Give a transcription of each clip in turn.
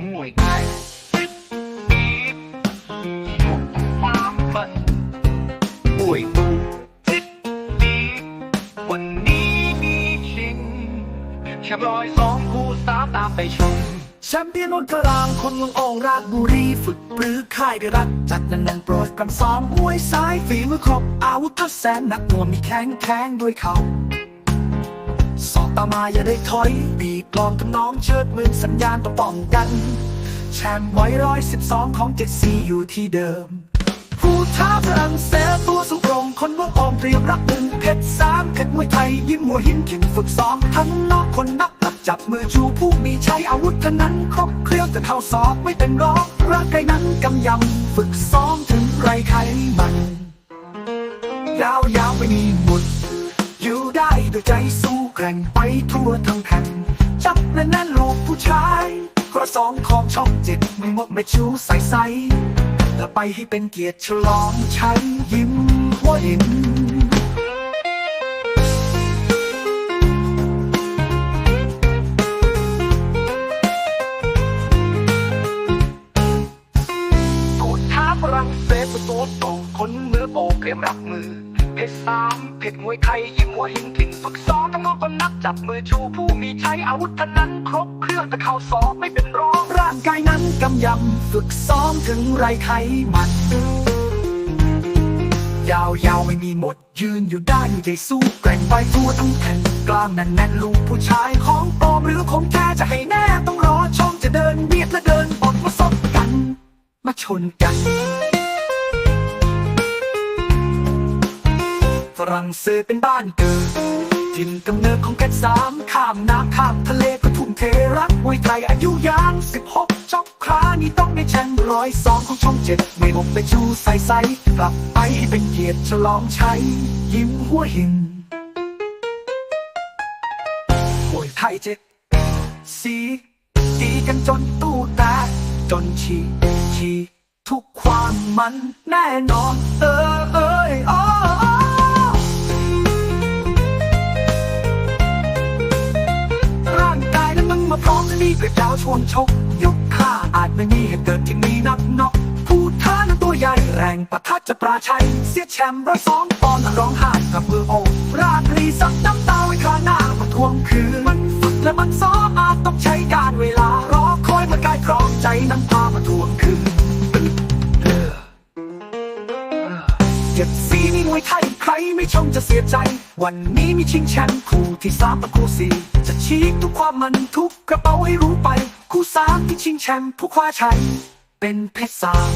มวยไทยความฝันมวยบูจิตดีวันนี้มีชิงแค่ร้อยสองคู่สามตามไปชม แชมเปี้ยนนนกลางคนเมืองโองราชบุรีฝึกปรือค่ายได้รัก จัดนันนันโปรดกันซ้อมมวยซ้ายฝีมือครบอาวุธก็แสนหนักหน่วงมีแข้งแข้งด้วยเขา ตามมาอย่าได้ถอย บีบกลองกับน้องเชิดมือสัญญาณต้องป้องกัน แชมป์ไว้ร้อยสิบสองของเจ็ดสีอยู่ที่เดิม ผู้ท้าฝรั่งเศสตัวสูงโปร่งคนเมือองเตรียมรับหนึ่งเพชรสามเพชรมวยไทย ยิ้มหัวหินเขิงฝึกซ้อมทั้งนอกคนนักตับจับมือชูผู้มีใช้อาวุธเท่านั้นครบเครื่องแต่เท่าสอบไม่เป็นรองร่างกายนั้นกำยำฝึกซ้อมถึงไรไขมันยาวยาวไม่มีหมุดอยู่ได้ด้วยใจสู้ แกร่งไปทั่วทั้งแผ่นจับแน่นๆลูกผู้ชายกระสองของช่องเจ็ดไม่หมดไม่ชูใสใสๆและไปให้เป็นเกียรติฉลองใช้ยิ้มหัวหิน สามเพชรมวยไทยยิ้มหัวหินถิ่นฝึกซ้อมทั้งนอกคนนักจับมือชูผู้มีใช้อาวุธเท่านั้น ครบเครื่องแต่เข้าสอบไม่เป็นรองร่างกายนั้นกำยำฝึกซ้อมถึงไรไขมันยาวๆไม่มีหมด ยืนอยู่ได้อยู่ใจสู้แกร่งไปทั่วทั้งแผ่นกลางแน่นลูกผู้ชายของปลอมหรือของแท้จะให้แน่ต้องรอช่องจะเดินเบียดและเดินบดมาซบกัน มาชนกัน ฝรั่งเศสเป็นบ้านเกิดถิ่นกำเนิดของแกนสามข้ามน้ำข้ามทะเลก็ทุ่มเทรักมวยไทยอายุยางสิบหกจอกครานี่ต้องได้แชมป์ร้อยสองของช่องเจ็ดไม่หมไปชูใส่ใสกลับไปให้เป็นเกียรติฉลองชัยยิ้มหัวหินมวยไทยเจ็ดสีตีกันจนตู้แตกจนฉีกฉีกทุกความมันแน่นอนเออเอยอ้อ พร้อมนี่เกล็ดดาวชวนชก ยกข้าอาจไม่มีเหตุเกิดที่มีนักนอกผู้ท้านั้นตัวใหญ่แรงปะทัดจะปราชัย เสียแชมป์ร้อยสองปอนด์ร้องไห้กับมือโอราตรีสักน้ำตาไว้ข้าหน้ามาทวงคืนมันฝึกและมันซ้อมอาจต้องใช้การเวลารอคอยมันกายครองใจนั้นพามาทวงคืน ไม่ชมจะเสียใจ วันนี้มีชิงแชมป์คู่ที่สามกับคู่สี่จะชี้ทุกความมันทุกกระเป๋าให้รู้ไป คู่สามที่ชิงแชมป์ผู้คว้าชัย เป็นเพชรสาม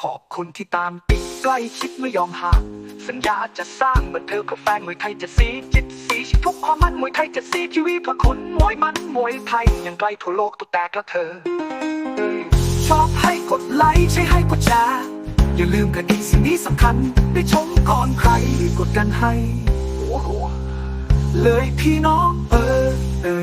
ขอบคุณที่ตามติดใกล้ชิดไม่ยอมห่างสัญญาจะสร้างบันเทิงกับแฟนมวยไทยจะสีจิตสีชิทุกความมันมวยไทยจะสีชีวิตเพราะคุณมวยมันมวยไทยยังไกลทั่วโลกตัวแตกแล้วเธอ ชอบให้กดไลค์ใช่ให้กดแชร์ อย่าลืมกันอีกสิ่งนี้สำคัญ ได้ชมก่อนใครกดกันให้ เลยพี่น้องเออเอ้